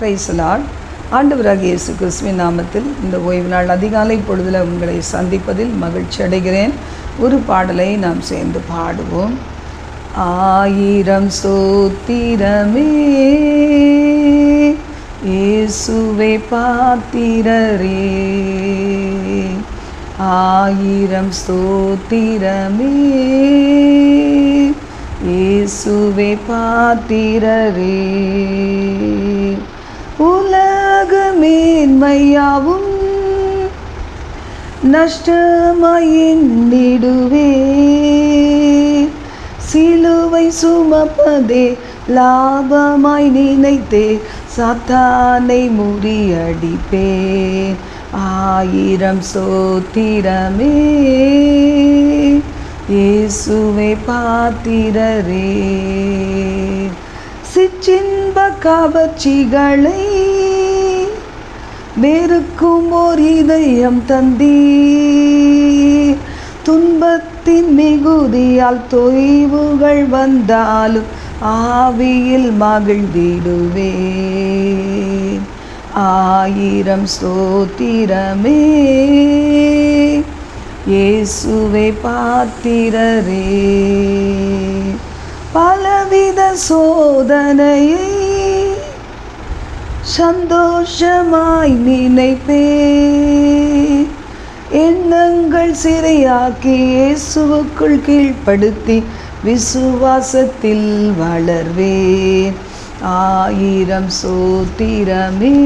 பிரைசலால் ஆண்டவராக இயேசு கிறிஸ்துவின் நாமத்தில் இந்த ஓய்வு நாள் அதிகாலை பொழுதில் உங்களை சந்திப்பதில் மகிழ்ச்சி அடைகிறேன். ஒரு பாடலை நாம் சேர்ந்து பாடுவோம். ஆயிரம் சோத்திரமே இயேசுவை பாத்திரரே ஆயிரம் ஸ்தோத்திரமே இயேசுவை பாத்திரரே உலகமேன்மையாவும் நஷ்டமாயின்னிடுவே சிலுவை சுமப்பதே லாபமாய் நினைத்தே சாத்தானை முறியடிப்பேன் ஆயிரம் சோத்திரமே இயேசுவை பாத்திரரே. சிற்றின்ப கவர்ச்சிகளை வெறுக்கும் ஓர் இதயம் தந்தி துன்பத்தின் மிகுதியால் தொய்வுகள் வந்தாலும் ஆவியில் மகிழ்ந்திடுவே ஆயிரம் சோத்திரமே இயேசுவை பாத்திரரே. பலவித சோதனையை சந்தோஷமாய் நினைப்பே எண்ணங்கள் சிறையாக்கி இயேசுவுக்குள் கீழ்ப்படுத்தி விசுவாசத்தில் வளர்வேன். ஆயிரம் சோத்திரமே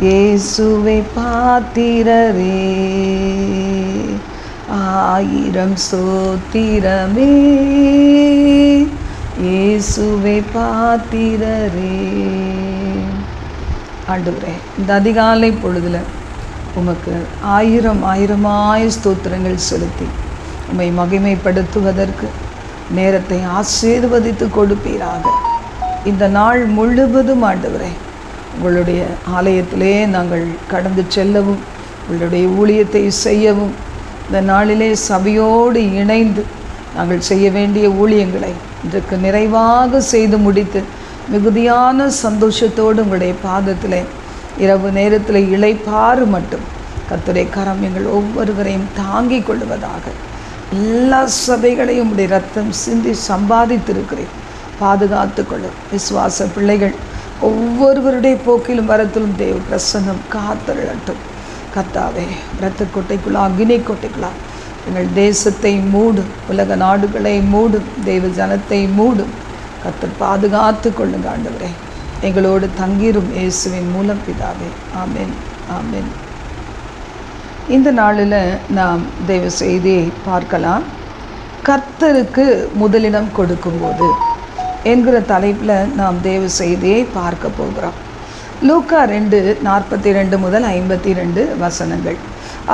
இயேசுவை பாத்திரரே ஆயிரம் சோத்திரமே. இயேசுவை பாத்திரரே ஆண்டுகிறே இந்த அதிகாலை பொழுதில் உமக்கு ஆயிரம் ஆயிரமாய ஸ்தோத்திரங்கள் செலுத்தி உம்மை மகிமைப்படுத்துவதற்கு நேரத்தை ஆசீர்வதித்து கொடுப்பீராக. இந்த நாள் முழுவதும் ஆண்டவரே உங்களுடைய ஆலயத்திலே நாங்கள் கடந்து செல்லவும் உங்களுடைய ஊழியத்தை செய்யவும் இந்த நாளிலே சபையோடு இணைந்து நாங்கள் செய்ய வேண்டிய ஊழியங்களை இன்றைக்கு நிறைவாக செய்து முடித்து மிகுதியான சந்தோஷத்தோடு உங்களுடைய பாதத்தில் இரவு நேரத்தில் இளைப்பாறு மட்டும் கத்துரை கரம் எங்கள் ஒவ்வொருவரையும் தாங்கிக் கொள்வதாக எல்லா சபைகளையும் உடைய ரத்தம் சிந்தி சம்பாதித்திருக்கிறேன். பாதுகாத்து கொள்ளும் விசுவாச பிள்ளைகள் ஒவ்வொருவருடைய போக்கிலும் வரத்திலும் தேவ பிரசன்னம் காத்தருளட்டும். கத்தாவே இரத்த கொட்டைக்குள்ளா அக்னி கொட்டைக்குள்ளா எங்கள் தேசத்தை மூடும் உலக நாடுகளை மூடும் தெய்வ ஜனத்தை மூடும் கத்தர் பாதுகாத்து கொள்ளுங்க ஆண்டவரே. எங்களோடு தங்கிரும் இயேசுவின் மூலம் பிதாவே. ஆமேன் ஆமேன். இந்த நாளில் நாம் தெய்வ செய்தியை பார்க்கலாம். கர்த்தருக்கு முதலிடம் கொடுக்கும்போது என்கிற தலைப்பில் நாம் தேவ செய்தியை பார்க்க போகிறோம். லூக்கா ரெண்டு நாற்பத்தி ரெண்டு முதல் ஐம்பத்தி ரெண்டு வசனங்கள்.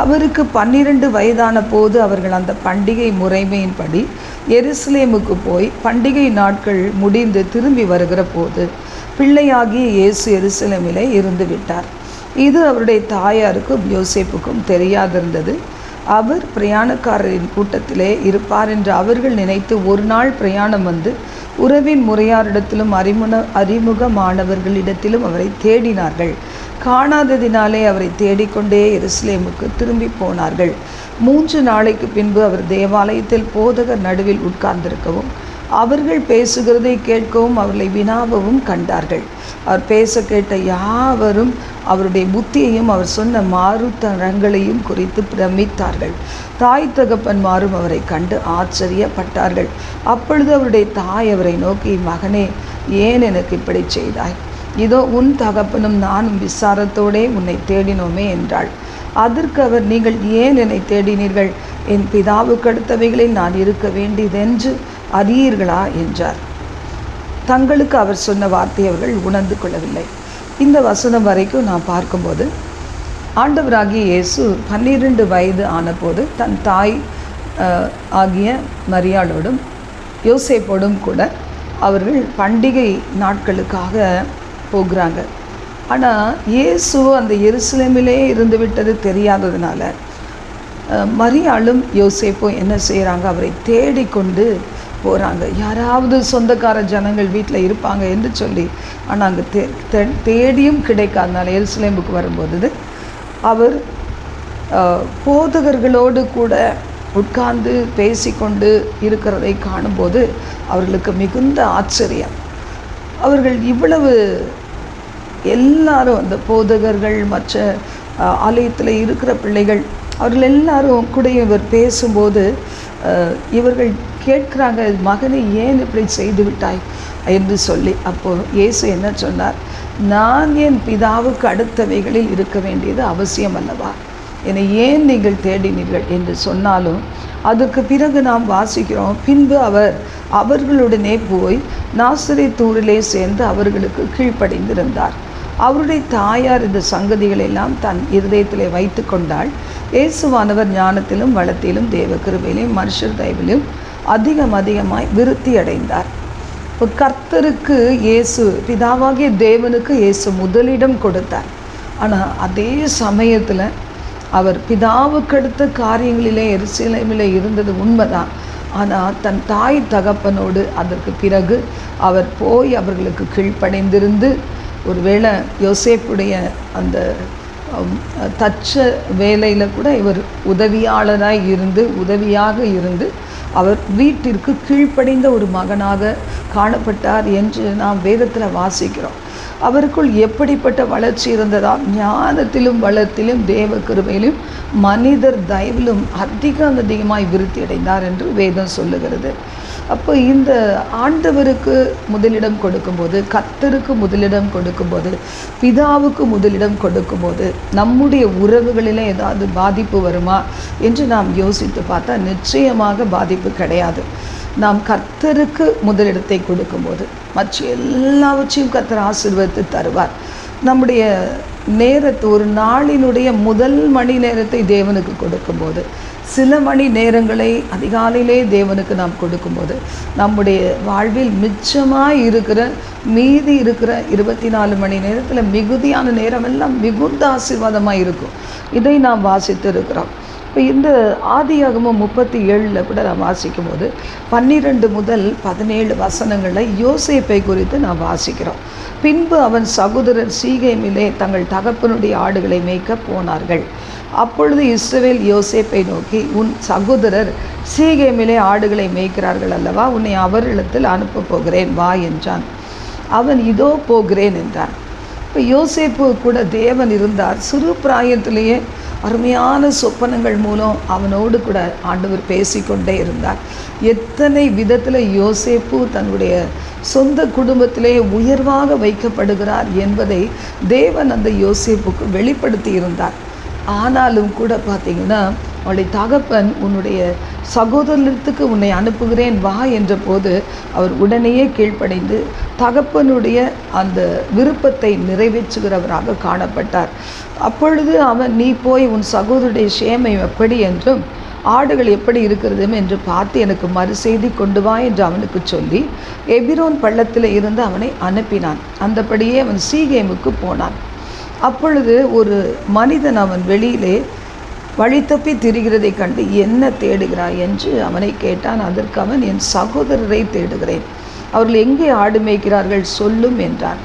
அவருக்கு பன்னிரண்டு வயதான போது அவர்கள் அந்த பண்டிகை முறைமையின்படி எருசலேமுக்கு போய் பண்டிகை நாட்கள் முடிந்து திரும்பி வருகிற போது பிள்ளையாகிய இயேசு எருசலேமிலே இருந்து விட்டார். இது அவருடைய தாயாருக்கும் யோசேப்புக்கும் தெரியாதிருந்தது. அவர் பிரயாணக்காரரின் கூட்டத்திலே இருப்பார் என்று அவர்கள் நினைத்து ஒரு நாள் பிரயாணம் வந்து உறவின் முறையாரிடத்திலும் அறிமுக அறிமுகமானவர்களிடத்திலும் அவரை தேடினார்கள். காணாததினாலே அவரை தேடிக்கொண்டே எருசலேமுக்கு திரும்பி போனார்கள். மூன்று நாளைக்கு பின்பு அவர் தேவாலயத்தில் போதகர் நடுவில் உட்கார்ந்திருக்கவும் அவர்கள் பேசுகிறதை கேட்கவும் அவர்களை வினாவவும் கண்டார்கள். அவர் பேச கேட்ட யாவரும் அவருடைய புத்தியையும் அவர் சொன்ன மாறுத்தரங்களையும் குறித்து பிரமித்தார்கள். தாய் தகப்பன்மாரும் அவரை கண்டு ஆச்சரியப்பட்டார்கள். அப்பொழுது அவருடைய தாய் அவரை நோக்கி மகனே ஏன் எனக்கு இப்படி செய்தாய்? இதோ உன் தகப்பனும் நானும் விசாரத்தோடே உன்னை தேடினோமே என்றாள். அதற்கு அவர் நீங்கள் ஏன் என்னை தேடினீர்கள்? என் பிதாவுக்கு அடுத்தவைகளில் நான் இருக்க வேண்டியதென்று அறியீர்களா என்றார். தங்களுக்கு அவர் சொன்ன வார்த்தையை அவர்கள் உணர்ந்து கொள்ளவில்லை. இந்த வசனம் வரைக்கும் நான் பார்க்கும்போது ஆண்டவராகிய இயேசு பன்னிரெண்டு வயது ஆனபோது தன் தாய் ஆகிய மரியாளோடும் யோசேப்போடும் கூட அவர்கள் பண்டிகை நாட்களுக்காக போகிறாங்க. ஆனால் இயேசு அந்த எருசலேமிலே இருந்து விட்டது தெரியாததுனால மரியாளும் யோசேப்பும் என்ன செய்கிறாங்க அவரை தேடிக்கொண்டு போகிறாங்க யாராவது சொந்தக்கார ஜனங்கள் வீட்டில் இருப்பாங்க என்று சொல்லி ஆனால் அங்கே தே தே- தேடியும் கிடைக்காதனால எருசலேமுக்கு வரும்போது அவர் போதகர்களோடு கூட உட்கார்ந்து பேசிக்கொண்டு இருக்கிறதை காணும்போது அவர்களுக்கு மிகுந்த ஆச்சரியம். அவர்கள் இவ்வளவு எல்லாரும் அந்த போதகர்கள் மற்ற ஆலயத்தில் இருக்கிற பிள்ளைகள் அவர்கள் எல்லாரும் கூட இவர் பேசும்போது இவர்கள் கேட்குறாங்க மகனை ஏன் இப்படி செய்து விட்டாய் என்று சொல்லி அப்போது இயேசு என்ன சொன்னார்? நான் என் பிதாவுக்கு அடுத்தவைகளில் இருக்க வேண்டியது அவசியம் அல்லவா? என்னை ஏன் நீங்கள் தேடினீர்கள் என்று சொன்னாலும் அதற்கு பிறகு நாம் வாசிக்கிறோம் பின்பு அவர் அவர்களுடனே போய் நாசரேத்தூரிலே சேர்ந்து அவர்களுக்கு கீழ்ப்படைந்திருந்தார். அவருடைய தாயார் இந்த சங்கதிகள் எல்லாம் தன் இருதயத்திலே வைத்து கொண்டாள். இயேசுவானவர் ஞானத்திலும் வளத்திலும் தேவ கிருபையிலும் மனுஷர் தயவிலும் அதிகம் அதிகமாய் விருத்தி அடைந்தார். இப்போ கர்த்தருக்கு இயேசு பிதாவாகிய தேவனுக்கு இயேசு முதலிடம் கொடுத்தார். ஆனால் அதே சமயத்தில் அவர் பிதாவுக்கு அடுத்த காரியங்களிலே எருசலேமிலே இருந்தது உண்மைதான். ஆனால் தன் தாய் தகப்பனோடு அதற்கு பிறகு அவர் போய் அவர்களுக்கு கீழ்ப்படைந்திருந்து ஒருவேளை யோசேப்புடைய அந்த தச்ச வேலையில் கூட இவர் உதவியாளராக இருந்து உதவியாக இருந்து அவர் வீட்டிற்கு கீழ்ப்படைந்த ஒரு மகனாக காணப்பட்டார் என்று நாம் வேதத்தில் வாசிக்கிறோம். அவருக்குள் எப்படிப்பட்ட வளர்ச்சி இருந்ததா? ஞானத்திலும் வளத்திலும் தேவ கிருமையிலும் மனிதர் தயவிலும் அதிகம் அதிகமாய் விருத்தி அடைந்தார் என்று வேதம் சொல்லுகிறது. அப்போ இந்த ஆண்டவருக்கு முதலிடம் கொடுக்கும்போது கத்தருக்கு முதலிடம் கொடுக்கும்போது பிதாவுக்கு முதலிடம் கொடுக்கும்போது நம்முடைய உறவுகளில் ஏதாவது பாதிப்பு வருமா என்று நாம் யோசித்து பார்த்தா நிச்சயமாக பாதிப்பு கிடையாது. நாம் கர்த்தருக்கு முதலிடத்தை கொடுக்கும்போது மற்ற எல்லாவற்றையும் கர்த்தர் ஆசிர்வதித்து தருவார். நம்முடைய நேரத்தை ஒரு நாளினுடைய முதல் மணி நேரத்தை தேவனுக்கு கொடுக்கும்போது சில மணி நேரங்களை அதிகாலையிலே தேவனுக்கு நாம் கொடுக்கும்போது நம்முடைய வாழ்வில் மிச்சமாக இருக்கிற மீதி இருக்கிற இருபத்தி நாலு மணி நேரத்தில் மிகுதியான நேரமெல்லாம் மிகுந்த ஆசீர்வாதமாக இருக்கும். இதை நாம் வாசித்து இருக்கிறோம் இப்போ இந்த ஆதியாகமும் முப்பத்தி ஏழில் கூட நான் வாசிக்கும் போது பன்னிரெண்டு முதல் பதினேழு வசனங்களில் யோசேப்பை குறித்து நான் வாசிக்கிறோம். பின்பு அவன் சகோதரர் சீகைமிலே தங்கள் தகப்பனுடைய ஆடுகளை மேய்க்க போனார்கள். அப்பொழுது இஸ்ரவேல் யோசேப்பை நோக்கி உன் சகோதரர் சீகேமிலே ஆடுகளை மேய்க்கிறார்கள் அல்லவா? உன்னை அவரிடத்தில் அனுப்பப் போகிறேன் வா என்றான். அவன் இதோ போகிறேன் என்றான். இப்போ யோசேப்பு கூட தேவன் இருந்தார். சிறு பிராயத்திலேயே அருமையான சொப்பனங்கள் மூலம் அவனோடு கூட ஆண்டவர் பேசிக்கொண்டே இருந்தார். எத்தனை விதத்தில் யோசேப்பு தன்னுடைய சொந்த குடும்பத்திலே உயர்வாக வைக்கப்படுகிறார் என்பதை தேவன் அந்த யோசேப்புக்கு வெளிப்படுத்தி இருந்தார். ஆனாலும் கூட பார்த்தீங்கன்னா அவளுடைய தகப்பன் உன்னுடைய சகோதரத்துக்கு உன்னை அனுப்புகிறேன் வா என்ற போது அவர் உடனேயே கீழ்ப்படைந்து தகப்பனுடைய அந்த விருப்பத்தை நிறைவேற்றுகிறவராக காணப்பட்டார். அப்பொழுது அவன் நீ போய் உன் சகோதரருடைய சேமை எப்படி என்றும் ஆடுகள் எப்படி இருக்கிறது என்று பார்த்து எனக்கு மறுசெய்தி கொண்டு வா என்று அவனுக்கு சொல்லி எபிரோன் பள்ளத்தில் இருந்து அவனை அனுப்பினான். அந்தபடியே அவன் சீகேமுக்கு போனான். அப்பொழுது ஒரு மனிதன் அவன் வெளியிலே வழி தப்பி திரிகிறதை கண்டு என்ன தேடுகிறாய் என்று அவனை கேட்டான். அதற்கு அவன் என் சகோதரரை தேடுகிறேன். அவர்கள் எங்கே ஆடு மேய்க்கிறார்கள் சொல்லும் என்றான்.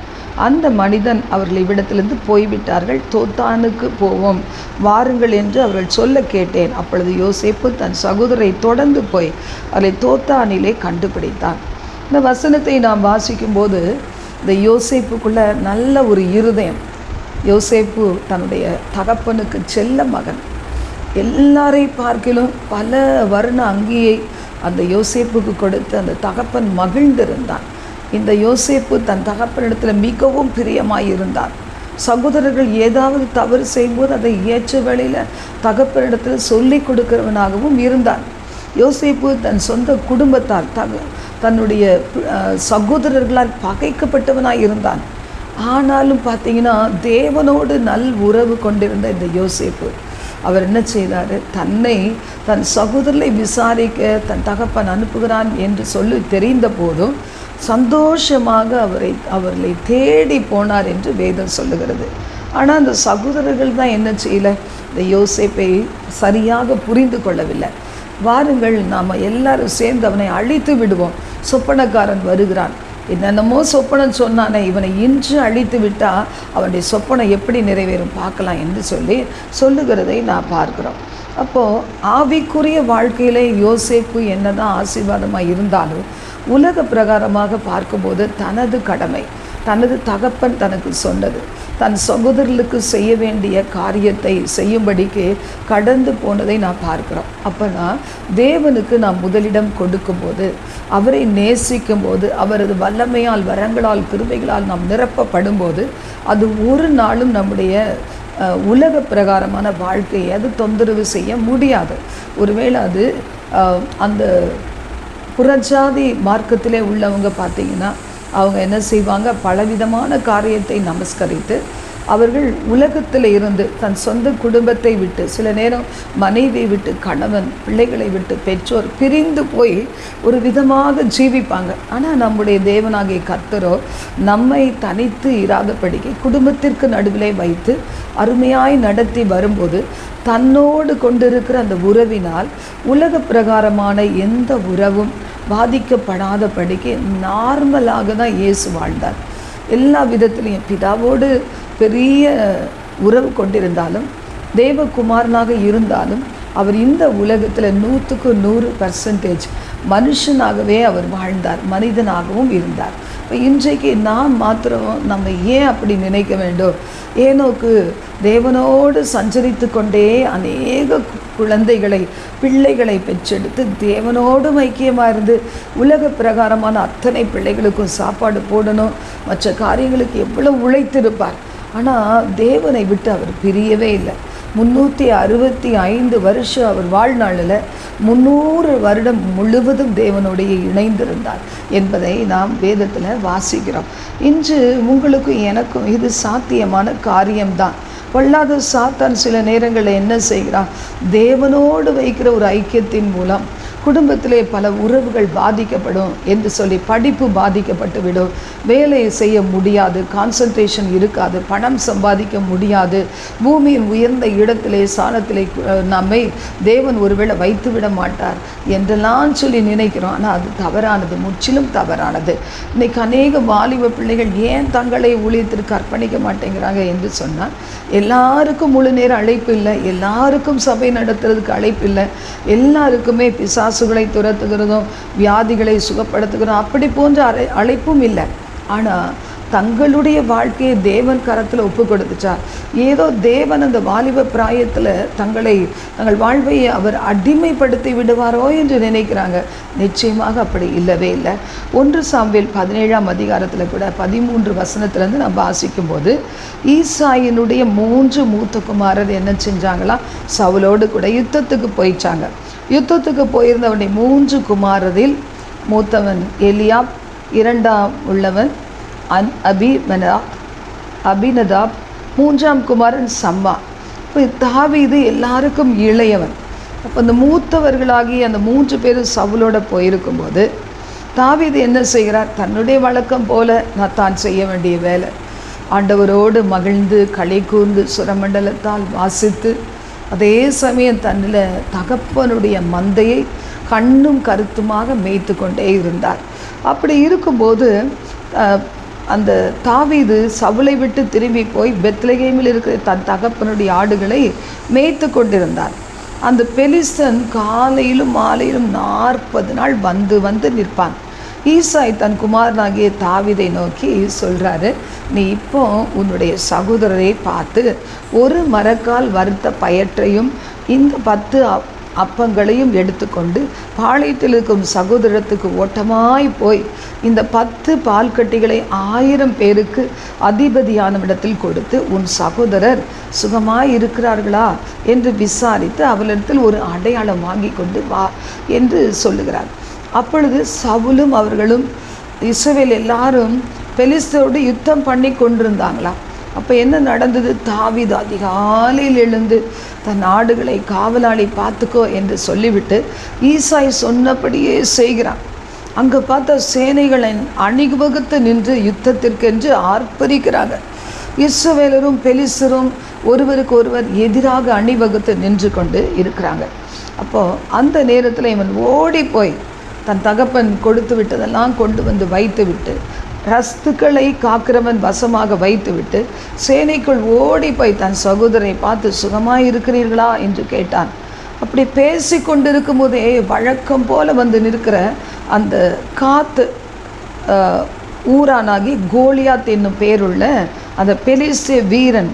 அந்த மனிதன் அவர்கள் இவ்விடத்திலிருந்து போய்விட்டார்கள். தோத்தானுக்கு போவோம் வாருங்கள் என்று அவர்கள் சொல்ல கேட்டேன். அப்பொழுது யோசேப்பு தன் சகோதரை தொடர்ந்து போய் அவரை தோத்தானிலே கண்டுபிடித்தான். இந்த வசனத்தை நாம் வாசிக்கும்போது இந்த யோசேப்புக்குள்ள நல்ல ஒரு இருதயம். யோசேப்பு தன்னுடைய தகப்பனுக்கு செல்ல மகன். எல்லாரை பார்க்கிலும் பல வர்ண அங்கியை அந்த யோசேப்புக்கு கொடுத்து அந்த தகப்பன் மகிழ்ந்திருந்தான். இந்த யோசேப்பு தன் தகப்பனிடத்தில் மிகவும் பிரியமாயிருந்தார். சகோதரர்கள் ஏதாவது தவறு செய்யும்போது அதை ஏற்ற வேளையில் தகப்பனிடத்தில் சொல்லி கொடுக்கிறவனாகவும் இருந்தான். யோசேப்பு தன் சொந்த குடும்பத்தால் தக தன்னுடைய சகோதரர்களால் பகைக்கப்பட்டவனாய் இருந்தான். ஆனாலும் பார்த்தீங்கன்னா தேவனோடு நல் உறவு கொண்டிருந்த இந்த யோசேப்பு அவர் என்ன செய்தார்? தன்னை தன் சகோதரரை விசாரிக்க தன் தகப்பன் அனுப்புகிறான் என்று சொல்லி தெரிந்த போதும் சந்தோஷமாக அவரை அவர்களை தேடி போனார் என்று வேதம் சொல்லுகிறது. ஆனால் அந்த சகோதரர்கள் தான் என்ன செய்யல? இந்த யோசேப்பை சரியாக புரிந்து கொள்ளவில்லை. வாருங்கள் நாம் எல்லாரும் சேர்ந்து அவனை அழித்து விடுவோம். சொப்பனக்காரன் வருகிறான். என்னென்னமோ சொப்பனம் சொன்னானே இவனை இன்று அழித்து விட்டால் அவனுடைய சொப்பனம் எப்படி நிறைவேறும் பார்க்கலாம் என்று சொல்லி சொல்லுகிறதை நான் பார்க்குறோம். அப்போது ஆவிக்குரிய வாழ்க்கையிலே யோசேப்பு என்னதான் ஆசீர்வாதமாக இருந்தாலும் உலக பிரகாரமாக பார்க்கும்போது தனது கடமை. தனது தகப்பன் தனக்கு சொன்னது. தன் சகோதரர்களுக்கு செய்ய வேண்டிய காரியத்தை செய்யும்படிக்கு கடந்து போனதை நான் பார்க்குறோம். அப்போனா தேவனுக்கு நாம் முதலிடம் கொடுக்கும்போது அவரை நேசிக்கும் போது அவரது வல்லமையால் வரங்களால் கிருபைகளால் நாம் நிரப்பப்படும்போது அது ஒரு நாளும் நம்முடைய உலக பிரகாரமான வாழ்க்கையை அது தொந்தரவு செய்ய முடியாது. ஒருவேளை அது அந்த புறஜாதி மார்க்கத்திலே உள்ளவங்க பார்த்தீங்கன்னா அவங்க என்ன செய்வாங்க? பலவிதமான காரியத்தை நமஸ்கரித்து அவர்கள் உலகத்தில் இருந்து தன் சொந்த குடும்பத்தை விட்டு சில நேரம் மனைவியை விட்டு கணவன் பிள்ளைகளை விட்டு பெற்றோர் பிரிந்து போய் ஒரு விதமாக ஜீவிப்பாங்க. ஆனால் நம்முடைய தேவனாகிய கர்த்தரோ நம்மை தனித்து இராதபடிக்கு குடும்பத்திற்கு நடுவிலே வைத்து அருமையாய் நடத்தி வரும்போது தன்னோடு கொண்டிருக்கிற அந்த உறவினால் உலக பிரகாரமான எந்த உறவும் பாதிக்கப்படாதபடிக்கு நார்மலாக தான் இயேசு வாழ்ந்தார். எல்லா விதத்திலையும் பிதாவோடு பெரிய உறவு கொண்டிருந்தாலும் தேவகுமாரனாக இருந்தாலும் அவர் இந்த உலகத்தில் நூற்றுக்கு நூறு பர்சன்டேஜ் மனுஷனாகவே அவர் வாழ்ந்தார் மனிதனாகவும் இருந்தார். இப்போ இன்றைக்கு நாம் மாத்திரம் நம்ம ஏன் அப்படி நினைக்க வேண்டும்? ஏனோக்கு தேவனோடு சஞ்சரித்து கொண்டே அநேக குழந்தைகளை பிள்ளைகளை பெற்றெடுத்து தேவனோடும் ஐக்கியமாக இருந்து உலக பிரகாரமான அத்தனை பிள்ளைகளுக்கும் சாப்பாடு போடணும் மற்ற காரியங்களுக்கு எவ்வளோ உழைத்திருப்பார். ஆனால் தேவனை விட்டு அவர் பிரியவே இல்லை. முந்நூற்றி அறுபத்தி ஐந்து வருஷம் அவர் வாழ்நாளில் முந்நூறு வருடம் முழுவதும் தேவனுடைய இணைந்திருந்தார் என்பதை நாம் வேதத்தில் வாசிக்கிறோம். இன்று உங்களுக்கும் எனக்கும் இது சாத்தியமான காரியம்தான். பொல்லாத சாத்தான் சில நேரங்களில் என்ன செய்கிறான்? தேவனோடு வைக்கிற ஒரு ஐக்கியத்தின் மூலம் குடும்பத்திலே பல உறவுகள் பாதிக்கப்படும் என்று சொல்லி படிப்பு பாதிக்கப்பட்டு விடும் வேலையை செய்ய முடியாது கான்சன்ட்ரேஷன் இருக்காது பணம் சம்பாதிக்க முடியாது. பூமியின் உயர்ந்த இடத்திலே சாணத்திலே நம்மை தேவன் ஒருவேளை வைத்து விட மாட்டார் என்றெல்லாம் சொல்லி நினைக்கிறோம். ஆனால் அது தவறானது முற்றிலும் தவறானது. இன்னைக்கு அநேக வாலிப பிள்ளைகள் ஏன் தங்களை ஊழியத்திற்கு அர்ப்பணிக்க மாட்டேங்கிறாங்க என்று சொன்னால் எல்லாருக்கும் முழு நேர அழைப்பு இல்லை எல்லாருக்கும் சபை நடத்துறதுக்கு அழைப்பு இல்லை எல்லாருக்குமே பிசாசுகளை துரத்துகிறதும் வியாதிகளை சுகப்படுத்துகிறதும் அப்படி போன்ற அழை அழைப்பும் இல்லை. ஆனால் தங்களுடைய வாழ்க்கையை தேவன் கரத்தில் ஒப்பு கொடுத்துச்சா ஏதோ தேவன் அந்த வாலிப பிராயத்தில் தங்களை தங்கள் வாழ்வை அவர் அடிமைப்படுத்தி விடுவாரோ என்று நினைக்கிறாங்க. நிச்சயமாக அப்படி இல்லவே இல்லை. ஒன்று சாம்பியல் பதினேழாம் அதிகாரத்தில் கூட பதிமூன்று வசனத்திலேருந்து நான் வாசிக்கும்போது ஈசாயினுடைய மூன்று மூத்த குமாரர் என்ன செஞ்சாங்களா? சவுலோடு கூட யுத்தத்துக்கு போயிச்சாங்க யுத்தத்துக்கு போயிருந்தவனுடைய மூன்று குமாரரில் மூத்தவன் எலியாப் இரண்டாம் உள்ளவன் அன் அபிமனா அபினதாப் மூன்றாம் குமாரன் சம்மா. இப்போ தாவீது எல்லாருக்கும் இளையவன். அப்போ அந்த மூத்தவர்களாகி அந்த மூன்று பேரும் சவுலோட போயிருக்கும்போது தாவீது என்ன செய்கிறார்? தன்னுடைய வழக்கம் போல நான் தான் செய்ய வேண்டிய வேலை. ஆண்டவரோடு மகிழ்ந்து களை கூர்ந்து சுரமண்டலத்தால் வாசித்து அதே சமயம் தன்னில் தகப்பனுடைய மந்தையை கண்ணும் கருத்துமாக மேய்த்து கொண்டே இருந்தார். அப்படி இருக்கும்போது அந்த தாவீது சவுளை விட்டு திரும்பி போய் பெத்லகேமில் இருக்கிற தன் தகப்பனுடைய ஆடுகளை மேய்த்து கொண்டிருந்தார். அந்த பெலிஸ்தன் காலையிலும் மாலையிலும் நாற்பது நாள் வந்து வந்து நிற்பான். ஈசாய் தன் குமாரனாகிய தாவிதை நோக்கி சொல்கிறாரு நீ இப்போ உன்னுடைய சகோதரரை பார்த்து ஒரு மரக்கால் வறுத்த பயற்றையும் இந்த பத்து அப்- அப்பங்களையும் எடுத்துக்கொண்டு பாளையத்தில் இருக்கும் சகோதரத்துக்கு ஓட்டமாய் போய் இந்த பத்து பால் கட்டிகளை ஆயிரம் பேருக்கு அதிபதியான இடத்தில் கொடுத்து உன் சகோதரர் சுகமாய் இருக்கிறார்களா என்று விசாரித்து அவளிடத்தில் ஒரு அடையாளம் வாங்கி கொண்டு வா என்று சொல்லுகிறார். அப்பொழுது சவுலும் அவர்களும் இஸ்ரவேல் எல்லாரும் பெலிஸ்தரோடு யுத்தம் பண்ணி கொண்டிருந்தாங்களாம். அப்போ என்ன நடந்தது? தாவிது அதிகாலையில் எழுந்து தன் ஆடுகளை காவலாளி பார்த்துக்கோ என்று சொல்லிவிட்டு ஈசாய் சொன்னபடியே செய்கிறான். அங்கே பார்த்த சேனைகளின் அணிவகுத்து நின்று யுத்தத்திற்கென்று ஆர்ப்பரிக்கிறாங்க. இஸ்ரவேலரும் பெலிசரும் ஒருவருக்கு ஒருவர் எதிராக அணிவகுத்து நின்று கொண்டு இருக்கிறாங்க. அப்போது அந்த நேரத்தில் இவன் ஓடி போய் தன் தகப்பன் கொடுத்து விட்டதெல்லாம் கொண்டு வந்து வைத்து விட்டு ரஸ்துக்களை காக்கிறவன் வசமாக வைத்துவிட்டு சேனைக்குள் ஓடி போய் தன் சகோதரனை பார்த்து சுகமாக இருக்கிறீர்களா? என்று கேட்டான். அப்படி பேசி கொண்டிருக்கும் போதே வழக்கம் போல வந்து நிற்கிற அந்த காத்து ஊரானாகி கோலியாத் என்னும் பேருள்ள அந்த பெலிஸ்திய வீரன்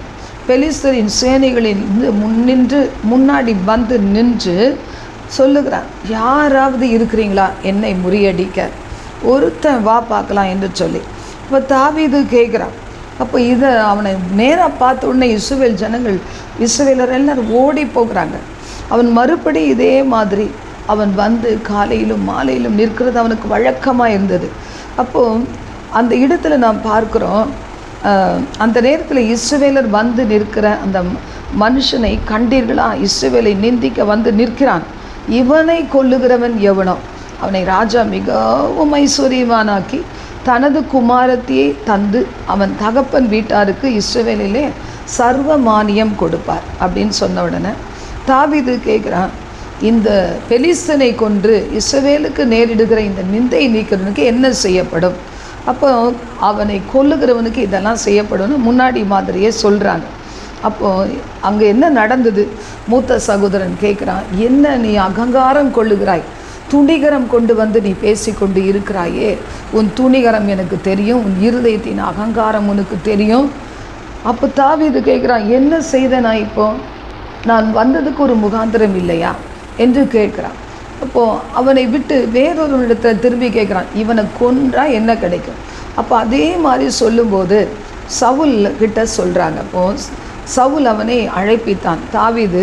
பெலிஸ்தரின் சேனைகளில் முன்னின்று முன்னாடி வந்து நின்று சொல்லுகிறான். யாராவது இருக்கிறீங்களா? என்னை முறியடிக்க. ஒருத்தன் வா பார்க்கலாம் என்று சொல்லி. இப்போ தாவீது கேட்குறான். அப்போ இதை அவனை நேராக பார்த்த உடனே இசுவேல் ஜனங்கள் இசுவேலர் எல்லாரும் ஓடி போகிறாங்க. அவன் மறுபடி இதே மாதிரி அவன் வந்து காலையிலும் மாலையிலும் நிற்கிறது அவனுக்கு வழக்கமாக இருந்தது. அப்போது அந்த இடத்துல நாம் பார்க்குறோம் அந்த நேரத்தில் இசுவேலர் வந்து நிற்கிற அந்த மனுஷனை கண்டீர்களா? இசுவேலை நிந்திக்க வந்து நிற்கிறான். இவனை கொல்லுகிறவன் எவனோ? அவனை ராஜா மிகவும் ஐஸ்வர்யவானாக்கி தனது குமாரத்தியை தந்து அவன் தகப்பன் வீட்டாருக்கு இஸ்ரவேலிலே சர்வ மானியம் கொடுப்பார் அப்படின்னு சொன்ன உடனே தாவிது கேட்குறான் இந்த பெலிஸ்தனை கொன்று இஸ்ரவேலுக்கு நேரிடுகிற இந்த நிந்தை நீக்கிறவனுக்கு என்ன செய்யப்படும்? அப்போ அவனை கொல்லுகிறவனுக்கு இதெல்லாம் செய்யப்படும்னு முன்னாடி மாதிரியே சொல்கிறாங்க அப்போது அங்கே என்ன நடந்தது? மூத்த சகோதரன் கேட்குறான் என்ன நீ அகங்காரம் கொள்ளுகிறாய்? துணிகரம் கொண்டு வந்து நீ பேசிக்கொண்டு இருக்கிறாயே. உன் துணிகரம் எனக்கு தெரியும் உன் இருதயத்தின் அகங்காரம் உனக்கு தெரியும். அப்போ தாவீது கேட்குறான் என்ன செய்த நான் இப்போ? நான் வந்ததுக்கு ஒரு முகாந்திரம் இல்லையா? என்று கேட்குறான் அப்போது அவனை விட்டு வேறொரு இடத்துல திரும்பி கேட்குறான் இவனை கொன்றா என்ன கிடைக்கும்? அப்போ அதே மாதிரி சொல்லும்போது சவுல் கிட்ட சொல்கிறாங்க அப்போது சவுல் அவனை அழைப்பித்தான். தாவீது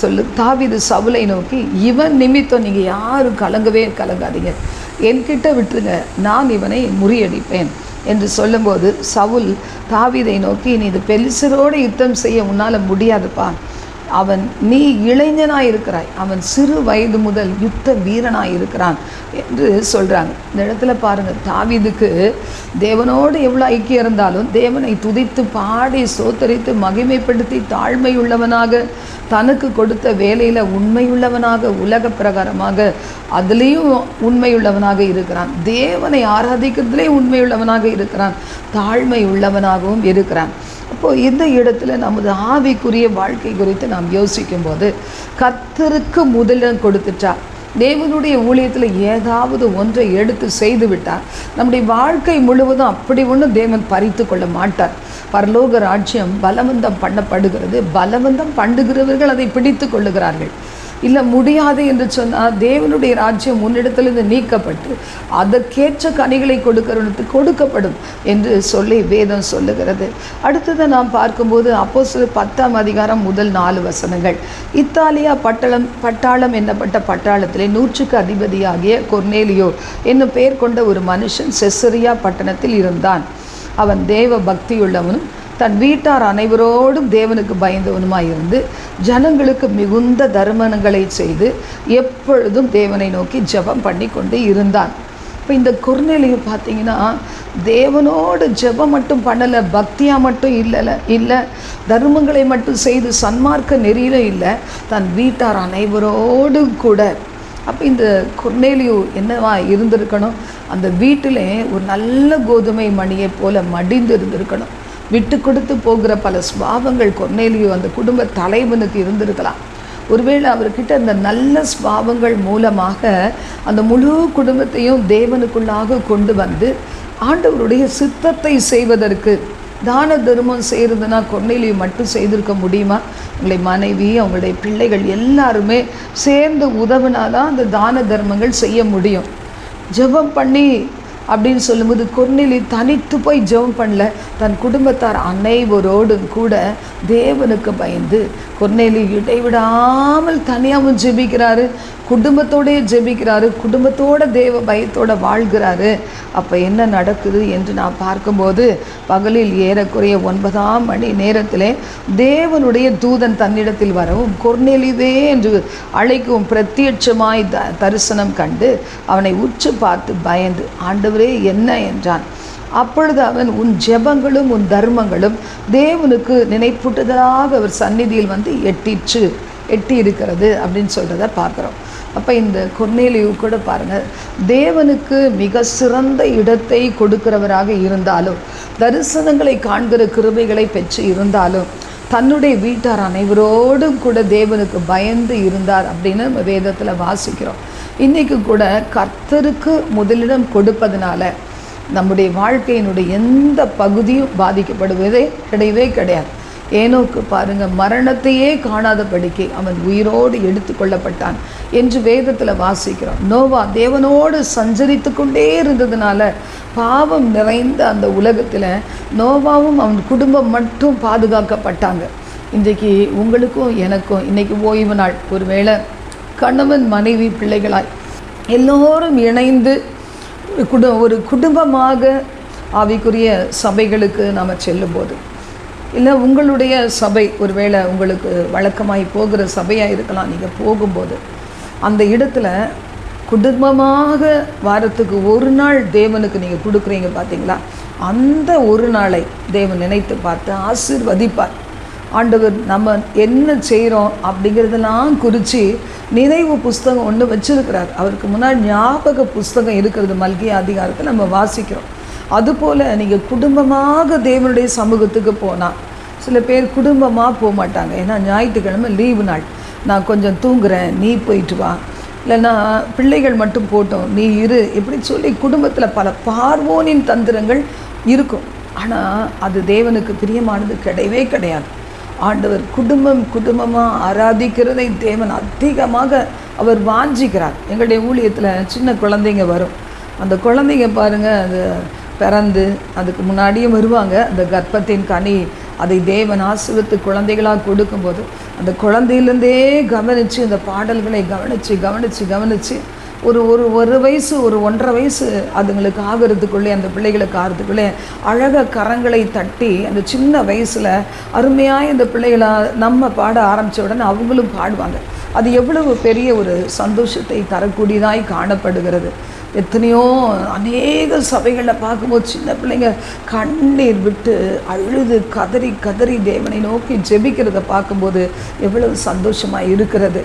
சொல்லு தாவீது சவுலை நோக்கி இவன் நிமித்தம் நீங்கள் யாரும் கலங்கவே கலங்காதீங்க. என்கிட்ட விட்டுருங்க. நான் இவனை முறியடிப்பேன். என்று சொல்லும்போது சவுல் தாவீதை நோக்கி நீ இது பெலிசரோடு யுத்தம் செய்ய உன்னால் முடியாதுப்பா. அவன் நீ இளைஞனாய் இருக்கிறாய். அவன் சிறு வயது முதல் யுத்த வீரனாய் இருக்கிறான் என்று சொல்கிறாங்க இந்த இடத்துல பாருங்கள் தாவிதுக்கு தேவனோடு எவ்வளோ ஐக்கியம் இருந்தாலும் தேவனை துதித்து பாடி சோத்தரித்து மகிமைப்படுத்தி தாழ்மை உள்ளவனாக தனக்கு கொடுத்த வேலையில் உண்மையுள்ளவனாக உலக பிரகாரமாக அதுலேயும் உண்மையுள்ளவனாக இருக்கிறான். தேவனை ஆராதிக்கிறதுலே உண்மையுள்ளவனாக இருக்கிறான். தாழ்மை உள்ளவனாகவும் இருக்கிறான். அப்போது இந்த இடத்துல நமது ஆவிக்குரிய வாழ்க்கை குறித்து நாம் யோசிக்கும்போது கத்தருக்கு முதலிடம் கொடுத்துட்டா தேவனுடைய ஊழியத்தில் ஏதாவது ஒன்றை எடுத்து செய்து விட்டால் நம்முடைய வாழ்க்கை முழுவதும் அப்படி ஒன்றும் தேவன் பறித்து கொள்ள மாட்டார். பரலோக ராஜ்யம் பலவந்தம் பண்ணப்படுகிறது. பலவந்தம் பண்ணுகிறவர்கள் அதை பிடித்து கொள்ளுகிறார்கள். இல்லை முடியாது என்று சொன்னால் தேவனுடைய ராஜ்யம் முன்னிடத்திலிருந்து நீக்கப்பட்டு அதற்கேற்ற கனிகளை கொடுக்கிறவனுக்கு கொடுக்கப்படும் என்று சொல்லி வேதம் சொல்லுகிறது. அடுத்ததை நாம் பார்க்கும்போது அப்போ பத்தாம் அதிகாரம் முதல் நாலு வசனங்கள். இத்தாலியா பட்டளம் பட்டாளம் என்னப்பட்ட பட்டாளத்திலே நூற்றுக்கு அதிபதியாகிய கொர்னேலியோ என்னும் பெயர் கொண்ட ஒரு மனுஷன் செசரியா பட்டணத்தில் இருந்தான். அவன் தேவ பக்தியுள்ளவனும் தன் வீட்டார் அனைவரோடும் தேவனுக்கு பயந்தவனுமாய் இருந்து ஜனங்களுக்கு மிகுந்த தர்மனங்களை செய்து எப்பொழுதும் தேவனை நோக்கி ஜெபம் பண்ணி கொண்டு இருந்தான். இப்போ இந்த குர்நெலியும் பார்த்தீங்கன்னா தேவனோடு ஜெபம் மட்டும் பண்ணலை பக்தியாக மட்டும் இல்லைல்ல இல்லை தர்மங்களை மட்டும் செய்து சன்மார்க்க நெறியில இல்லை தன் வீட்டார் அனைவரோடும் கூட. அப்போ இந்த குர்நேலியு என்னவா இருந்திருக்கணும்? அந்த வீட்டிலே ஒரு நல்ல கோதுமை மணியை போல மடிந்து இருந்திருக்கணும் விட்டு கொடுத்து போகிற பல ஸ்வாவங்கள் கொர்னேலியோ அந்த குடும்ப தலைவனுக்கு இருந்திருக்கலாம். ஒருவேளை அவர்கிட்ட அந்த நல்ல ஸ்வாவங்கள் மூலமாக அந்த முழு குடும்பத்தையும் தேவனுக்குள்ளாக கொண்டு வந்து ஆண்டவருடைய சித்தத்தை செய்வதற்கு தான தர்மம் செய்கிறதுனா கொன்னையிலையும் மட்டும் செய்திருக்க முடியுமா? உங்களுடைய மனைவி அவங்களுடைய பிள்ளைகள் எல்லாருமே சேர்ந்து உதவுனாதான் அந்த தான தர்மங்கள் செய்ய முடியும். ஜெபம் பண்ணி அப்படின்னு சொல்லும்போது கொர்நேலி தனித்து போய் ஜெபம் பண்ணல. தன் குடும்பத்தார் அனைவரோடும் கூட தேவனுக்கு பயந்து கொர்நேலி இடைவிடாமல் தனியாகவும் ஜெபிக்கிறாரு. குடும்பத்தோடயே ஜெபிக்கிறாரு. குடும்பத்தோட தேவ பயத்தோட வாழ்கிறாரு. அப்போ என்ன நடக்குது என்று நான் பார்க்கும்போது பகலில் ஏறக்குறைய ஒன்பதாம் மணி நேரத்திலே தேவனுடைய தூதன் தன்னிடத்தில் வரவும் கொர்நெலிவே என்று அழைக்கும் பிரத்யட்சமாய் த தரிசனம் கண்டு அவனை உற்று பார்த்து பயந்து ஆண்டவரே என்ன என்றான். அப்பொழுது அவன் உன் ஜெபங்களும் உன் தர்மங்களும் தேவனுக்கு நினைப்பூட்டுதலாக அவர் சந்நிதியில் வந்து எட்டிற்று எட்டி இருக்கிறது அப்படின்னு சொல்கிறத பார்க்குறோம். அப்போ இந்த கொர்நேலியு கூட பாருங்கள் தேவனுக்கு மிக சிறந்த இடத்தை கொடுக்கிறவராக இருந்தாலும் தரிசனங்களை காண்கிற கிருபைகளை பெற்று இருந்தாலும் தன்னுடைய வீட்டார் அனைவரோடும் கூட தேவனுக்கு பயந்து இருந்தார் அப்படின்னு நம்ம வேதத்தில் வாசிக்கிறோம். இன்றைக்கு கூட கர்த்தருக்கு முதலிடம் கொடுப்பதனால நம்முடைய வாழ்க்கையினுடைய எந்த பகுதியும் பாதிக்கப்படுவதே கிடையவே கிடையாது. ஏனோக்கு பாருங்க மரணத்தையே காணாதபடிக்கு அவன் உயிரோடு எடுத்து கொள்ளப்பட்டான் என்று வேதத்தில் வாசிக்கிறோம். நோவா தேவனோடு சஞ்சரித்து கொண்டே இருந்ததுனால பாவம் நிறைந்த அந்த உலகத்தில் நோவாவும் அவன் குடும்பம் மட்டும் பாதுகாக்கப்பட்டாங்க. இன்றைக்கு உங்களுக்கும் எனக்கும் இன்றைக்கி ஓய்வு நாள். ஒருவேளை கணவன் மனைவி பிள்ளைகளாய் எல்லோரும் இணைந்து ஒரு குடு ஒரு குடும்பமாக ஆவிக்குரிய சபைகளுக்கு நாம் செல்லும்போது இல்லை உங்களுடைய சபை ஒருவேளை உங்களுக்கு வழக்கமாய் போகிற சபையாக இருக்கலாம் நீங்கள் போகும்போது அந்த இடத்துல குடும்பமாக வாரத்துக்கு ஒரு நாள் தேவனுக்கு நீங்கள் கொடுக்குறீங்க பார்த்தீங்களா அந்த ஒரு நாளை தேவன் நினைத்து பார்த்து ஆசீர்வதிப்பார். ஆண்டவர் நம்ம என்ன செய்கிறோம் அப்படிங்கிறதெல்லாம் குறித்து நினைவு புஸ்தகம் ஒன்று வச்சுருக்கிறார். அவருக்கு முன்னாடி ஞாபக புஸ்தகம் இருக்கிறது மல்கிய அதிகாரத்தை நம்ம வாசிக்கிறோம். அதுபோல் நீங்கள் குடும்பமாக தேவனுடைய சமூகத்துக்கு போனால் சில பேர் குடும்பமாக போக மாட்டாங்க ஏன்னா ஞாயிற்றுக்கிழமை லீவு நாள். நான் கொஞ்சம் தூங்குறேன் நீ போயிட்டு வா. இல்லைன்னா பிள்ளைகள் மட்டும் போட்டோம் நீ இரு இப்படி சொல்லி குடும்பத்தில் பல பார்வோனின் தந்திரங்கள் இருக்கும். ஆனால் அது தேவனுக்கு பிரியமானது கிடையவே கிடையாது. ஆண்டவர் குடும்பம் குடும்பமாக ஆராதிக்கிறதை தேவன் அதிகமாக அவர் வாஞ்சிக்கிறார். எங்களுடைய ஊழியத்தில் சின்ன குழந்தைங்க வரும். அந்த குழந்தைங்க பாருங்கள் அது பிறந்து அதுக்கு முன்னாடியும் வருவாங்க. அந்த கர்ப்பத்தின் கனி அதை தேவன் ஆசிரித்து குழந்தைகளாக கொடுக்கும்போது அந்த குழந்தையிலேருந்தே கவனித்து அந்த பாடல்களை கவனித்து கவனித்து கவனித்து ஒரு ஒரு ஒரு வயசு ஒரு ஒன்றரை வயசு அதுங்களுக்கு ஆகிறதுக்குள்ளே அந்த பிள்ளைகளுக்கு ஆகிறதுக்குள்ளே அழகாக கரங்களை தட்டி அந்த சின்ன வயசில் அருமையாக இந்த பிள்ளைகளை நம்ம பாட ஆரம்பித்த உடனே அவங்களும் பாடுவாங்க. அது எவ்வளவு பெரிய ஒரு சந்தோஷத்தை தரக்கூடியதாய் காணப்படுகிறது. எத்தனையோ அநேக சபைகளில் பார்க்கும்போது சின்ன பிள்ளைங்க கண்ணீர் விட்டு அழுது கதறி கதறி தேவனை நோக்கி ஜெபிக்கிறத பார்க்கும்போது எவ்வளவு சந்தோஷமாக இருக்கிறது.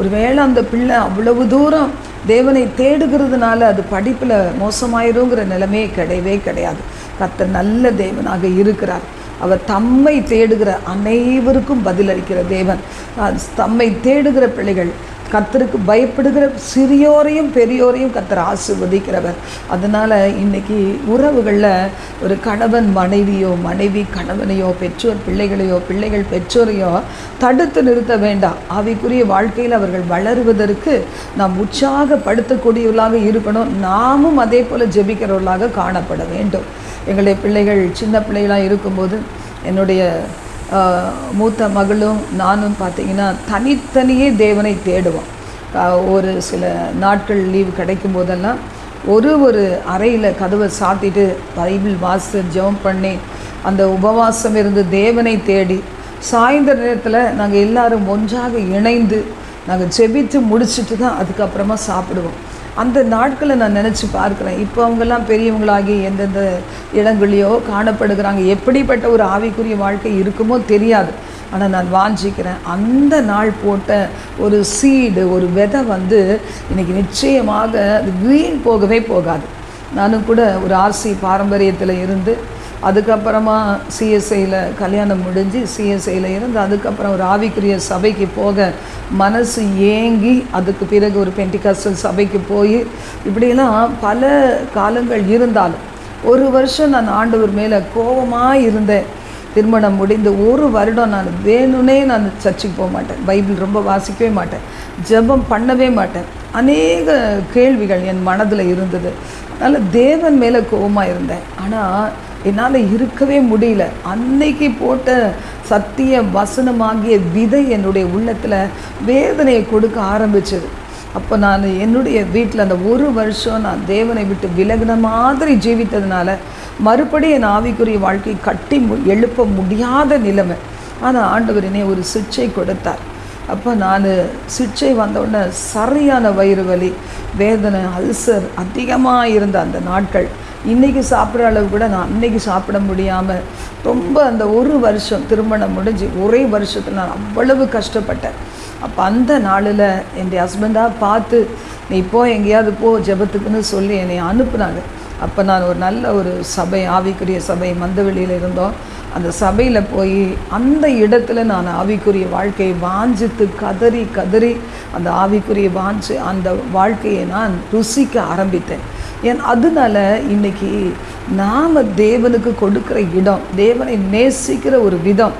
ஒருவேளை அந்த பிள்ளை அவ்வளவு தூரம் தேவனை தேடுகிறதுனால அது படிப்பில் மோசமாயிருங்கிற நிலைமையே கிடையவே கிடையாது. கத்தர் நல்ல தேவனாக இருக்கிறார். அவர் தம்மை தேடுகிற அனைவருக்கும் பதிலளிக்கிற தேவன். அஹ் தம்மை தேடுகிற பிள்ளைகள் கத்தருக்கு பயப்படுகிற சிறியோரையும் பெரியோரையும் கத்தர் ஆசிர்வதிக்கிறவர். அதனால் இன்னைக்கு உறவுகளில் ஒரு கணவன் மனைவியோ மனைவி கணவனையோ பெற்றோர் பிள்ளைகளையோ பிள்ளைகள் பெற்றோரையோ தடுத்து நிறுத்த வேண்டாம். அவைக்குரிய வாழ்க்கையில் அவர்கள் வளருவதற்கு நாம் உற்சாகப்படுத்தக்கூடியவர்களாக இருக்கணும். நாமும் அதே போல் ஜெபிக்கிறவர்களாக காணப்பட வேண்டும். எங்களுடைய பிள்ளைகள் சின்ன பிள்ளைகளாக இருக்கும்போது என்னுடைய மூத்த மகளும் நானும் பார்த்தீங்கன்னா தனித்தனியே தேவனை தேடுவோம். ஒரு சில நாட்கள் லீவு கிடைக்கும் போதெல்லாம் ஒரு ஒரு அறையில் கதவை சாத்திட்டு பைபிள் வாசி ஜெபம் பண்ணி அந்த உபவாசம் இருந்து தேவனை தேடி சாயந்தர நேரத்தில் நாங்கள் எல்லாரும் ஒன்றாக இணைந்து நாங்கள் ஜெபித்து முடிச்சுட்டு தான் அதுக்கப்புறமா சாப்பிடுவோம். அந்த நாட்களை நான் நினச்சி பார்க்குறேன். இப்போ அவங்கெல்லாம் பெரியவங்களாகி எந்தெந்த இடங்களையோ காணப்படுகிறாங்க. எப்படிப்பட்ட ஒரு ஆவிக்குரிய வாழ்க்கை இருக்குமோ தெரியாது. ஆனால் நான் வாஞ்சிக்கிறேன். அந்த நாள் போட்ட ஒரு சீடு ஒரு விதை வந்து இன்றைக்கி நிச்சயமாக அது வீண் போகவே போகாது. நானும் கூட ஒரு ஆர்சி பாரம்பரியத்தில் இருந்து அதுக்கப்புறமா சிஎஸ்ஐயில் கல்யாணம் முடிஞ்சு சிஎஸ்ஐயில் இருந்து அதுக்கப்புறம் ஒரு ஆவிக்குரிய சபைக்கு போக மனசு ஏங்கி அதுக்கு பிறகு ஒரு பென்டிகாஸ்டல் சபைக்கு போய் இப்படியெல்லாம் பல காலங்கள் இருந்தாலும் ஒரு வருஷம் நான் ஆண்டவர் மேலே கோபமாக இருந்தேன். திருமணம் முடிந்து ஒரு வருடம் நான் வேணும்னே நான் சர்ச்சுக்கு போக மாட்டேன். பைபிள் ரொம்ப வாசிக்கவே மாட்டேன். ஜெபம் பண்ணவே மாட்டேன். அநேக கேள்விகள் என் மனதில் இருந்தது. அதனால் தேவன் மேலே கோபமாக இருந்தேன். ஆனால் என்னால் இருக்கவே முடியல. அன்னைக்கு போட்ட சத்திய வசனமாகிய விதை என்னுடைய உள்ளத்தில் வேதனையை கொடுக்க ஆரம்பிச்சது. அப்போ நான் என்னுடைய வீட்டில் அந்த ஒரு வருஷம் நான் தேவனை விட்டு விலகின மாதிரி ஜீவித்ததுனால மறுபடியும் என் ஆவிக்குரிய வாழ்க்கை கட்டி மு எழுப்ப முடியாத நிலைமை. ஆனால் ஆண்டவர் என்னை ஒரு சிக்ஷை கொடுத்தார். அப்போ நான் சிக்ஷை வந்தவுடனே சரியான வயிறு வலி வேதனை அல்சர் அதிகமாக இருந்த அந்த நாட்கள். இன்றைக்கி சாப்பிட்ற அளவு கூட நான் அன்னைக்கு சாப்பிட முடியாமல் ரொம்ப அந்த ஒரு வருஷம் திருமணம் முடிஞ்சு ஒரே வருஷத்தில் நான் அவ்வளவு கஷ்டப்பட்டேன். அப்போ அந்த நாளில் என் ஹஸ்பண்டாக பார்த்து நீ போ எங்கேயாவது போ ஜெபத்துக்குன்னு சொல்லி என்னை அனுப்புனாங்க. அப்போ நான் ஒரு நல்ல ஒரு சபை ஆவிக்குரிய சபை மந்தவெளியில் இருந்தோம். அந்த சபையில் போய் அந்த இடத்துல நான் ஆவிக்குரிய வாழ்க்கையை வாஞ்சித்து கதறி கதறி அந்த ஆவிக்குரிய வாஞ்சு அந்த வாழ்க்கையை நான் ருசிக்க ஆரம்பித்தேன். ஏன் அதனால இன்னைக்கு நாம் தேவனுக்கு கொடுக்குற இடம் தேவனை நேசிக்கிற ஒரு விதம்.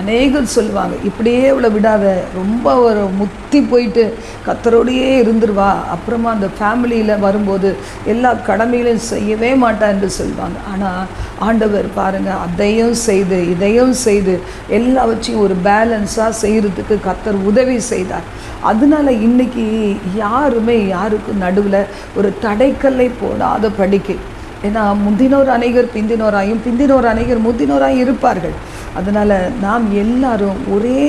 அநேகர் சொல்லுவாங்க இப்படியே இவ்வளோ விடாத ரொம்ப ஒரு முத்தி போயிட்டு கத்தரோடையே இருந்துருவா. அப்புறமா அந்த ஃபேமிலியில் வரும்போது எல்லா கடமைகளையும் செய்யவே மாட்டா என்று சொல்லுவாங்க. ஆனால் ஆண்டவர் பாருங்கள் அதையும் செய்து இதையும் செய்து எல்லாவற்றையும் ஒரு பேலன்ஸாக செய்கிறதுக்கு கத்தர் உதவி செய்தார். அதனால இன்றைக்கி யாருமே யாருக்கும் நடுவில் ஒரு தடைக்கல்லை போடாத படிக்கை. ஏன்னா முந்தினோர் அநேகர் பிந்தினோராயும் பிந்தினோர் அநேகர் முந்தினோராயும் இருப்பார்கள். அதனால் நாம் எல்லாரும் ஒரே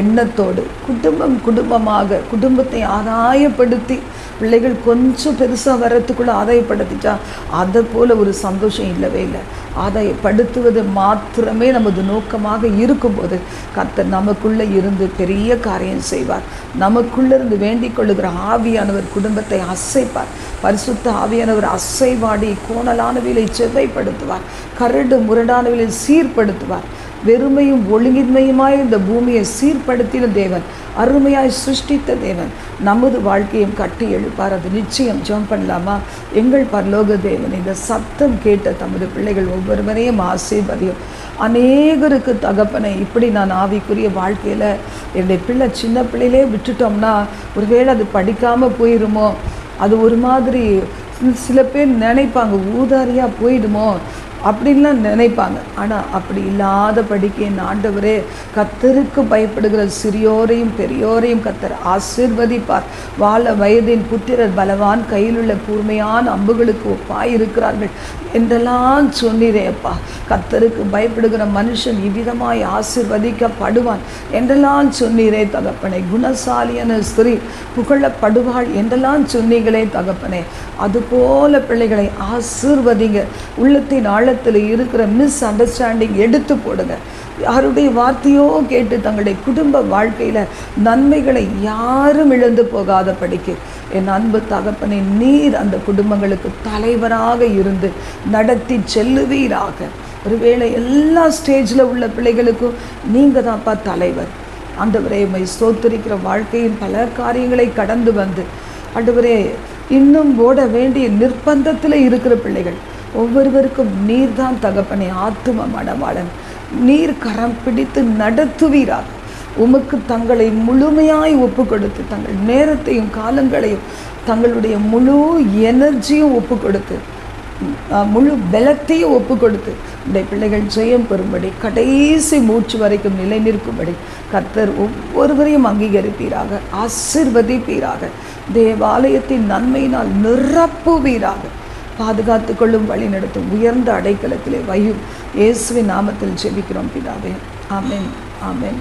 எண்ணத்தோடு குடும்பம் குடும்பமாக குடும்பத்தை ஆதாயப்படுத்தி பிள்ளைகள் கொஞ்சம் பெருசாக வர்றதுக்குள்ளே ஆதாயப்படுத்திச்சா அதை போல் ஒரு சந்தோஷம் இல்லவே இல்லை. ஆதாயப்படுத்துவது மாத்திரமே நமது நோக்கமாக இருக்கும்போது கர்த்தர் நமக்குள்ளே இருந்து பெரிய காரியம் செய்வார். நமக்குள்ளே இருந்து வேண்டிக் கொள்ளுகிற ஆவியானவர் குடும்பத்தை அசைப்பார். பரிசுத்த ஆவியானவர் அசைவாடி கோணலானவிலை செவ்வைப்படுத்துவார். கரடு முரடானவிலை சீர்படுத்துவார். வெறுமையும் ஒழுங்கின்மையுமாய் இந்த பூமியை சீர்படுத்தின தேவன் அருமையாய் சிருஷ்டித்த தேவன். நமது வாழ்க்கையும் கட்டி எழுப்பார். அது நிச்சயம். ஜெபம் பண்ணலாமா? எங்கள் பரலோக தேவன் இந்த சத்தம் கேட்ட தமது பிள்ளைகள் ஒவ்வொருவரையும் ஆசீர்வதியும். அநேகருக்கு தகப்பனை இப்படி நான் ஆவிக்குரிய வாழ்க்கையில் என்னுடைய பிள்ளை சின்ன பிள்ளையிலே விட்டுட்டோம்னா ஒருவேளை அது படிக்காமல் போயிருமோ? அது ஒரு மாதிரி சில பேர் நினைப்பாங்க ஊதாரியாக போயிடுமோ? அப்படின்லாம் நினைப்பாங்க. ஆனால் அப்படி இல்லாத படிக்க என் ஆண்டவரே கத்தருக்கு பயப்படுகிற சிறியோரையும் பெரியோரையும் கத்தர் ஆசிர்வதிப்பார். வாழ வயதின் புத்திரர் பலவான் கையிலுள்ள கூர்மையான அம்புகளுக்கு ஒப்பாய் இருக்கிறார்கள் என்றெல்லாம் சொன்னீரேப்பா கத்தருக்கு பயப்படுகிற மனுஷன் இவ்விதமாய் ஆசிர்வதிக்கப்படுவான் என்றெல்லாம் சொன்னீரே தகப்பனே. குணசாலியான ஸ்திரீ புகழப்படுவாள் என்றெல்லாம் சொன்னீங்களே தகப்பனே. அதுபோல பிள்ளைகளை ஆசீர்வதிங்க. உள்ளத்தின் ஆழத்தில் இருக்கிற மிஸ் அண்டர்ஸ்டாண்டிங் எடுத்து போடுங்க. யாருடைய வார்த்தையோ கேட்டு தங்களுடைய குடும்ப வாழ்க்கையில் நன்மைகளை யாரும் இழந்து போகாத படிக்கு. என் அன்பு தகப்பனை நீர் அந்த குடும்பங்களுக்கு தலைவராக இருந்து நடத்தி செல்லுவீராக. ஒருவேளை எல்லா ஸ்டேஜில் உள்ள பிள்ளைகளுக்கும் நீங்கள் தான்ப்பா தலைவர். ஆண்டவரே மை சோத்தரிக்கிற வாழ்க்கையின் பல காரியங்களை கடந்து வந்து ஆண்டவரே இன்னும் ஓட வேண்டிய நிர்பந்தத்தில் இருக்கிற பிள்ளைகள் ஒவ்வொருவருக்கும் நீர்தான் தகப்பனை ஆத்தும மனவாளன் நீர் கரம் பிடித்து நடத்துவீராக உமக்கு தங்களை முழுமையாய் ஒப்பு கொடுத்து தங்கள் நேரத்தையும் காலங்களையும் தங்களுடைய முழு எனர்ஜியும் ஒப்பு கொடுத்து முழு பலத்தையும் ஒப்பு கொடுத்து இந்த பிள்ளைகள் ஜெயம் பெறும்படி கடைசி மூச்சு வரைக்கும் நிலை நிற்கும்படி கர்த்தர் ஒவ்வொருவரையும் அங்கீகரிப்பீராக ஆசிர்வதிப்பீராக தேவாலயத்தின் நன்மையினால் நிரப்புவீராக. பாதுகாத்து கொள்ளும் வழி நடத்தும் உயர்ந்த அடைக்கலத்திலே வையும் இயேசுவின் நாமத்தில் ஜெபிக்கிறோம் பிதாவே. ஆமேன். ஆமேன்.